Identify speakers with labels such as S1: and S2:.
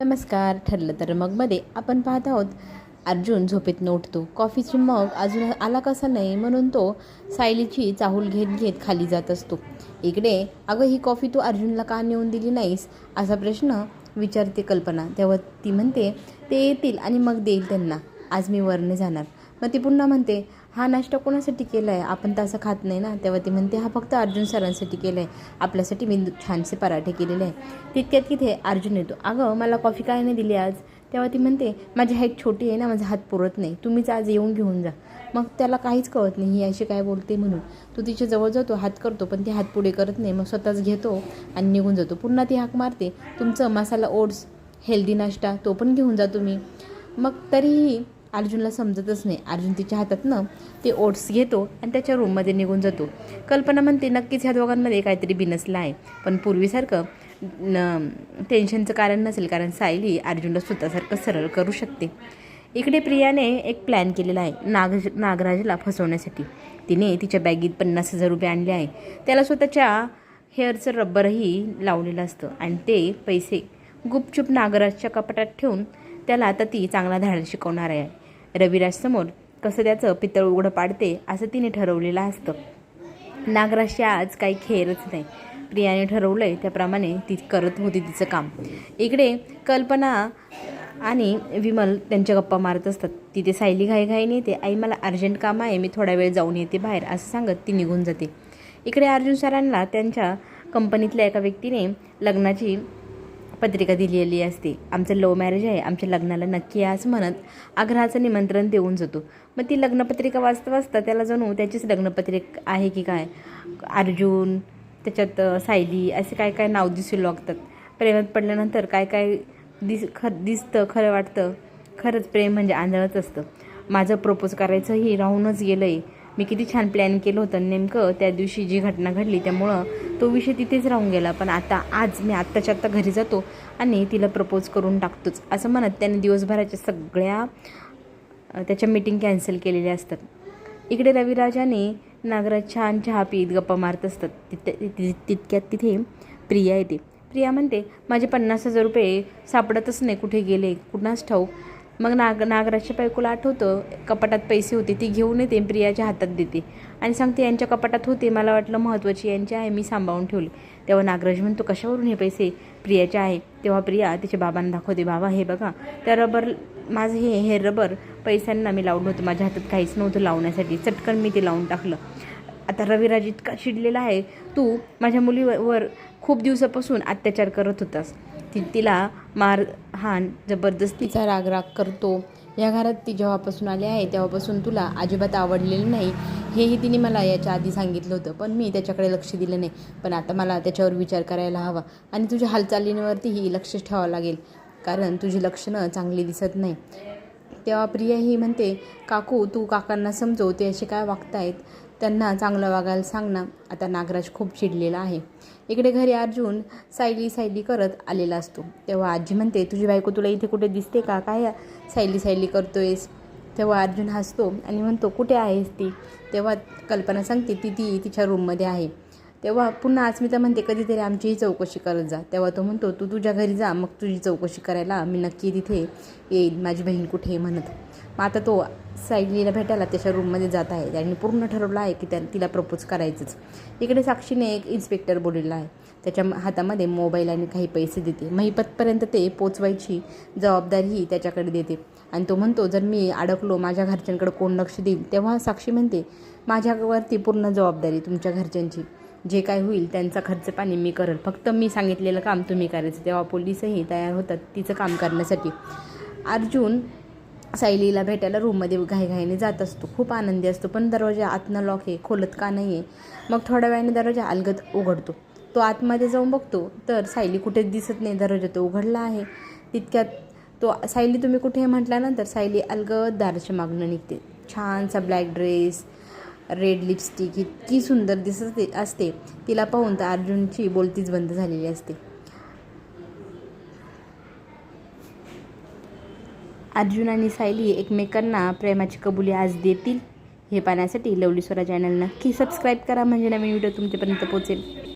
S1: नमस्कार ठरलं तर मगमध्ये आपण पाहत आहोत. अर्जुन झोपेतनं उठतो कॉफीची मग अजून आला कसा नाही म्हणून तो सायलीची चाहूल घेत घेत खाली जात असतो. इकडे अगं ही कॉफी तू अर्जुनला का नेऊन दिली नाहीस? असा प्रश्न विचारते कल्पना. तेव्हा ती म्हणते ते येतील आणि मग देईल त्यांना. आज मी वरने जाणार. मग ती पुन्हा म्हणते हा नाश्ता कोणासाठी केला आहे आपण तर असं खात नाही ना. तेव्हा ती म्हणते हा फक्त अर्जुन सरांसाठी केला आहे आपल्यासाठी मी छानसे पराठे केलेले आहे. तितक्यात तिथे अर्जुन येतो. अगं मला कॉफी काय नाही दिली आज? तेव्हा ती म्हणते माझी हाईट छोटी आहे ना. माझा हात पुरत नाही. तुम्हीच आज येऊन घेऊन जा. मग त्याला काहीच कळत नाही. ही अशी काय बोलते म्हणून. तो तिच्या जवळ जातो हात करतो पण ती हात पुढे करत नाही. मग स्वतःच घेतो आणि निघून जातो. पुन्हा ती हाक मारते तुमचं मसाला ओट्स हेल्दी नाश्ता तो पण घेऊन जा तुम्ही. मग तरीही अर्जुनला समजतच नाही. अर्जुन तिच्या हातातनं ते ओट्स घेतो आणि त्याच्या रूममध्ये निघून जातो. कल्पना म्हणते नक्कीच ह्या दोघांमध्ये काहीतरी बिनसलं आहे. पण पूर्वीसारखं न टेन्शनचं कारण नसेल कारण सायली अर्जुनला स्वतःसारखं सरळ करू शकते. इकडे प्रियाने एक प्लॅन केलेला आहे नाग नागराजला फसवण्यासाठी. तिने तिच्या बॅगीत पन्नास हजार रुपये आणले आहे. त्याला स्वतःच्या हेअरचं रब्बरही लावलेलं असतं आणि ते पैसे गुपचूप नागराजच्या कपाटात ठेवून त्याला आता ती चांगला धाडा शिकवणार आहे. रविराजसमोर कसं त्याचं पितळ उघडं पाडते असं तिने ठरवलेलं असतं. नागराजची आज काही खेळच नाही. प्रियाने ठरवलं आहे त्याप्रमाणे ती करत होती तिचं काम. इकडे कल्पना आणि विमल त्यांच्या गप्पा मारत असतात. तिथे सायली घाईघाईने येते. आई मला अर्जंट काम आहे. मी थोडा वेळ जाऊन येते बाहेर असं सांगत ती निघून जाते. इकडे अर्जुन सरांना त्यांच्या कंपनीतल्या एका व्यक्तीने लग्नाची पत्रिका दिलेली असते. आमचं लव मॅरेज आहे. आमच्या लग्नाला नक्की या असं म्हणत आग्रहाचं निमंत्रण देऊन जातो. मग ती लग्नपत्रिका वाचता वाचता त्याला जणू त्याचीच लग्नपत्रिका आहे की काय? अर्जुन त्याच्यात सायली असे काय काय नाव दिसू लागतात. प्रेमात पडल्यानंतर काय काय दिस ख दिसतं खरं वाटतं. खरंच प्रेम म्हणजे आंधळच असतं. माझं प्रपोज करायचंही राहूनच गेलं आहे मी किती छान प्लॅन केलं होतं नेमकं त्या दिवशी जी घटना घडली त्यामुळं तो विषय तिथेच राहून गेला. पण आता आज मी आत्ताच्या आत्ता घरी जातो आणि तिला प्रपोज करून टाकतोच. असं म्हणत त्याने दिवसभराच्या सगळ्या त्याच्या मीटिंग कॅन्सल केलेल्या असतात. इकडे रविराजाने नागराज छान चहा पीत गप्पा मारत असतात. तिथे तितक्यात तिथे प्रिया येते. प्रिया म्हणते माझे पन्नास हजार रुपये सापडतच नाही. कुठे गेले? कुणास ठाऊक? मग नाग नागराजच्या बायकोला आठवतं कपाटात पैसे होते ती घेऊन येते प्रियाच्या हातात देते. आणि सांगते यांच्या कपाटात होते मला वाटलं महत्त्वाची यांचे आहे मी सांभाळून ठेवले. तेव्हा नागराज म्हणतो कशावरून हे पैसे प्रियाचे आहे? तेव्हा प्रिया तिच्या बाबांना दाखवते बाबा हे बघा त्या रबर माझं हे हे रबर पैशांना मी लावलं होतं माझ्या हातात काहीच नव्हतं लावण्यासाठी. चटकन मी ते लावून टाकलं. आता रविराज इतका चिडलेला आहे तू माझ्या मुलीवर खूप दिवसापासून अत्याचार करत होतास. ती तिला मार हान जबरदस्तीचा राग राग करतो. या घरात ती जेव्हापासून आली आहे तेव्हापासून तुला अजिबात आवडलेलं नाही. हेही तिने मला याच्या आधी सांगितलं होतं पण मी त्याच्याकडे लक्ष दिलं नाही. पण आता मला त्याच्यावर विचार करायला हवा आणि तुझ्या हालचालींवरतीही लक्ष ठेवावं लागेल कारण तुझी लक्षणं चांगली दिसत नाही. तेव्हा प्रिया ही म्हणते काकू तू काकांना समजव ते असे काय वागतायत? त्यांना चांगलं वागायला सांग ना. आता नागराज खूप चिडलेला आहे. इकडे घरी अर्जुन सायली सायली करत आलेला असतो. तेव्हा आजी म्हणते तुझी बायको तुला इथे कुठे दिसते का? काय सायली सायली करतोयस? तेव्हा अर्जुन हसतो आणि म्हणतो कुठे आहेस ती? तेव्हा कल्पना सांगते ती ती तिच्या रूममध्ये आहे. तेव्हा पुन्हा अस्मिता म्हणते कधीतरी आमचीही चौकशी करत जा. तेव्हा तो म्हणतो तू तुझ्या घरी जा मग तुझी चौकशी करायला मी नक्की तिथे येईल माझी बहीण कुठे म्हणत. मग आता तो सायलीला भेटायला त्याच्या रूममध्ये जात आहे. त्यांनी पूर्ण ठरवलं आहे की त्या तिला प्रपोज करायचंच. इकडे साक्षीने एक इन्स्पेक्टर बोललेला आहे. त्याच्या हातामध्ये मोबाईल आणि काही पैसे देते. महिपतपर्यंत ते पोचवायची जबाबदारीही त्याच्याकडे देते. आणि तो म्हणतो जर मी अडकलो माझ्या घरच्यांकडे कोण लक्ष देईल? तेव्हा साक्षी म्हणते माझ्यावरती पूर्ण जबाबदारी तुमच्या घरच्यांची. जे काय होईल त्यांचा खर्च पाणी मी करेल. फक्त मी सांगितलेलं काम तुम्ही करायचं. तेव्हा पोलिसही तयार होतात तिचं काम करण्यासाठी. अर्जुन सायलीला भेटायला रूममध्ये घाईघाईने जात असतो. खूप आनंदी असतो पण दरवाजा आतनं लॉक आहे खोलत का नाही आहे मग थोड्या वेळाने दरवाजा अलगद उघडतो. तो आतमध्ये जाऊन बघतो तर सायली कुठेच दिसत नाही. दरवाजा तो उघडला आहे. तितक्यात तो सायली तुम्ही कुठे म्हटल्यानंतर सायली अलगद दाराच्या मागणं निघते. छानसा ब्लॅक ड्रेस रेड लिपस्टिक इतकी सुंदर दिसत असते. तिला पाहून तर अर्जुनची बोलतीच बंद झालेली असते. अर्जुन आणि सायली एकमेकांना प्रेमाची कबुली आज देतील. हे पाहण्यासाठी लवली स्वरा चॅनल नक्की सबस्क्राईब करा. म्हणजे नवीन व्हिडिओ तुमच्यापर्यंत पोहोचेल.